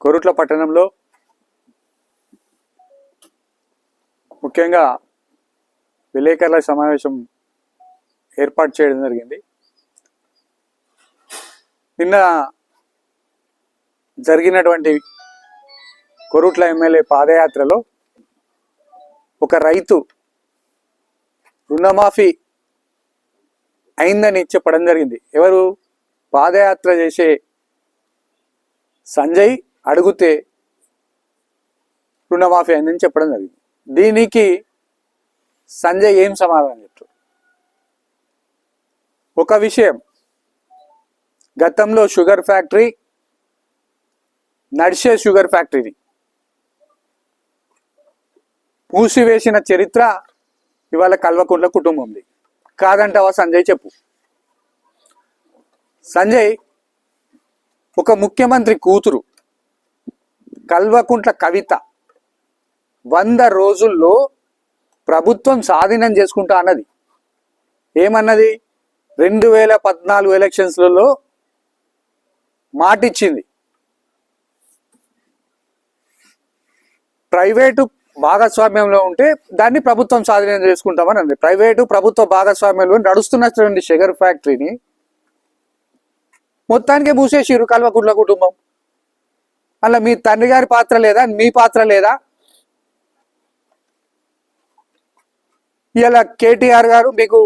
కొరుట్ల పట్టణంలో ముఖ్యంగా విలేకరుల సమావేశం ఏర్పాటు చేయడం జరిగింది. నిన్న జరిగినటువంటి కొరుట్ల ఎమ్మెల్యే పాదయాత్రలో ఒక రైతు రుణమాఫీ అయిందని చెప్పడం జరిగింది. ఎవరు? పాదయాత్ర చేసే సంజయ్ అడిగితే రుణమాఫీ అయిందని చెప్పడం జరిగింది. దీనికి సంజయ్ ఏం సమాధానం చెప్తాడు ఒక విషయం. గతంలో షుగర్ ఫ్యాక్టరీ నడిచే షుగర్ ఫ్యాక్టరీని మూసివేసిన చరిత్ర ఇవాళ కల్వకుంట్ల కుటుంబంది కాదంటావా సంజయ్ చెప్పు. సంజయ్ ఒక ముఖ్యమంత్రి కూతురు. కల్వకుంట్ల కవిత. వంద రోజుల్లో ప్రభుత్వం స్వాధీనం చేసుకుంటా అన్నది. ఏమన్నది? రెండు వేల పద్నాలుగు ఎలక్షన్స్లలో మాటిచ్చింది. ప్రైవేటు భాగస్వామ్యంలో ఉంటే దాన్ని ప్రభుత్వం స్వాధీనం చేసుకుంటామని అంది ప్రైవేటు ప్రభుత్వ భాగస్వామ్యంలో నడుస్తున్నటువంటి షుగర్ ఫ్యాక్టరీని మొత్తానికి మూసేసిరు కల్వకుంట్ల కుటుంబం. అలా మీ తండ్రి గారి పాత్ర లేదా? మీ పాత్ర లేదా? ఇలా కేటీఆర్ గారు మీకు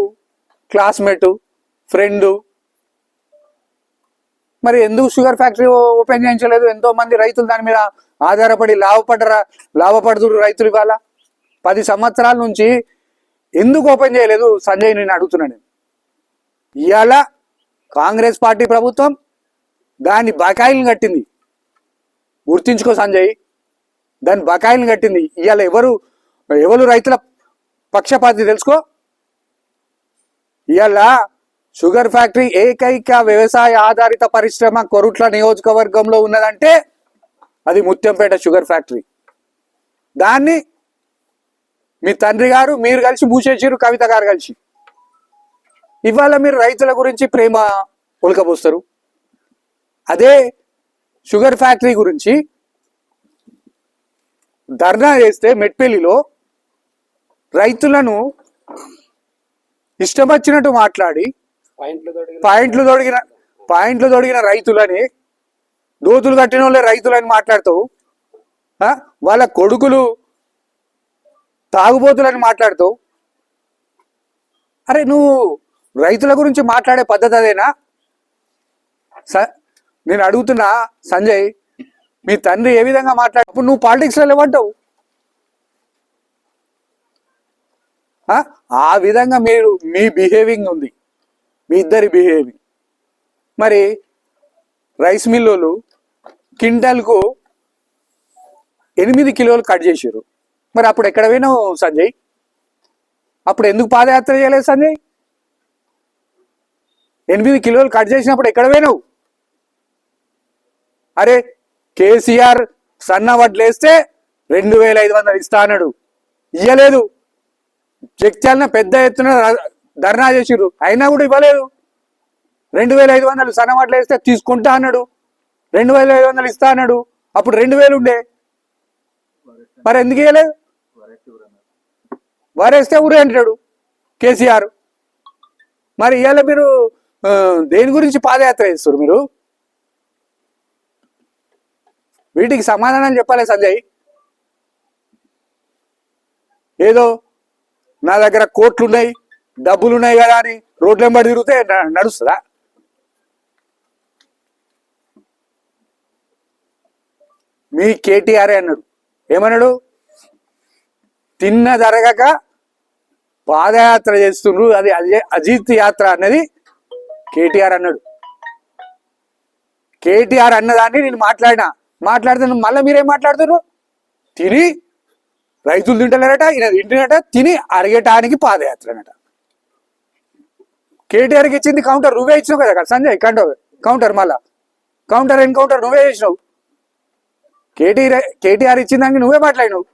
క్లాస్మేటు ఫ్రెండు మరి ఎందుకు షుగర్ ఫ్యాక్టరీ ఓపెన్ చేయించలేదు? ఎంతో మంది రైతులు దాని మీద ఆధారపడి లాభపడరా లాభపడుతుడు రైతులు ఇవాళ. పది సంవత్సరాల నుంచి ఎందుకు ఓపెన్ చేయలేదు? సంజయ్ నేను. అడుగుతున్నాను ఇవాళ కాంగ్రెస్ పార్టీ ప్రభుత్వం దాని బకాయిలు కట్టింది. గుర్తించుకో సంజయ్. దాని బకాయిలు కట్టింది. ఇవాళ ఎవరు ఎవరు రైతుల పక్షపాతి తెలుసుకో? ఇవాళ షుగర్ ఫ్యాక్టరీ ఏకైక వ్యవసాయ ఆధారిత పరిశ్రమ కొరుట్ల నియోజకవర్గంలో ఉన్నదంటే అది ముత్యంపేట షుగర్ ఫ్యాక్టరీ. దాన్ని మీ తండ్రి గారు మీరు కలిసి మూసేసారు కవిత గారు కలిసి. ఇవాళ మీరు రైతుల గురించి ప్రేమ ఉలకబోస్తారు. అదే షుగర్ ఫ్యాక్టరీ గురించి ధర్నా చేస్తే మెట్పల్లిలో రైతులను ఇష్టం వచ్చినట్టు మాట్లాడి పాయింట్లు తొడిగిన పాయింట్లు తొడిగిన రైతులని దోతులు కట్టిన వాళ్ళే రైతులని మాట్లాడుతావు? వాళ్ళ కొడుకులు తాగుబోతులని మాట్లాడుతావు? అరే నువ్వు రైతుల గురించి మాట్లాడే పద్ధతి అదేనా? స- నేను అడుగుతున్నా సంజయ్ మీ తండ్రి ఏ విధంగా మాట్లాడు నువ్వు పాలిటిక్స్లో లేవంటావు. ఆ? ఆ విధంగా మీరు మీ బిహేవింగ్ ఉంది. మీ ఇద్దరి బిహేవింగ్. మరి రైస్ మిల్లులు క్వింటల్కు ఎనిమిది కిలోలు కట్ చేసారు మరి అప్పుడు ఎక్కడ పోయినావు సంజయ్? అప్పుడు ఎందుకు పాదయాత్ర చేయలేదు సంజయ్? ఎనిమిది కిలోలు కట్ చేసినప్పుడు ఎక్కడ పోయినావు? అరే కేసీఆర్ సన్న వడ్లేస్తే రెండు వేల ఐదు వందలు ఇస్తా అన్నాడు. ఇయ్యలేదు. జగ్త్యాలన పెద్ద ఎత్తున ధర్నా చేసిర్రు. అయినా కూడా ఇవ్వలేదు. రెండు వేల ఐదు వందలు సన్నమాటలు వేస్తే తీసుకుంటా అన్నాడు. రెండు వేల ఐదు వందలు ఇస్తా అన్నాడు. అప్పుడు రెండు వేలు ఉండే. మరి ఎందుకు ఇవ్వలేదు వారేస్తే ఊరే అంటాడు కేసీఆర్. మరి ఇవాళ మీరు దేని గురించి పాదయాత్ర చేస్తారు మీరు? వీటికి సమాధానం చెప్పాలి సంజయ్. ఏదో నా దగ్గర కోట్లు ఉన్నాయి డబ్బులు ఉన్నాయి కదా అని రోడ్ల వెంబడి తిరిగితే నడుస్తుందా? మీ కేటీఆరే అన్నాడు. ఏమన్నాడు? తిన్న జరగక పాదయాత్ర చేస్తుండ్రు. అది అజిత్ యాత్ర అన్నది కేటీఆర్ అన్నాడు. కేటీఆర్ అన్నదాన్ని నేను మాట్లాడినా. మాట్లాడుతున్నాను మళ్ళీ మీరేం మాట్లాడుతున్నారు? తిని రైతులు తింటలేరట ఈయన తింటున్నట తిని అరగటానికి పాదయాత్ర అనట కేటీఆర్కి ఇచ్చింది కౌంటర్ నువ్వే ఇచ్చినావు కదా సంజయ్ కంటో కౌంటర్ మళ్ళా. కౌంటర్ ఎన్కౌంటర్ నువ్వే చేసినావు. కేటీఆర్ కేటీఆర్ ఇచ్చిందానికి నువ్వే మాట్లాడినావు.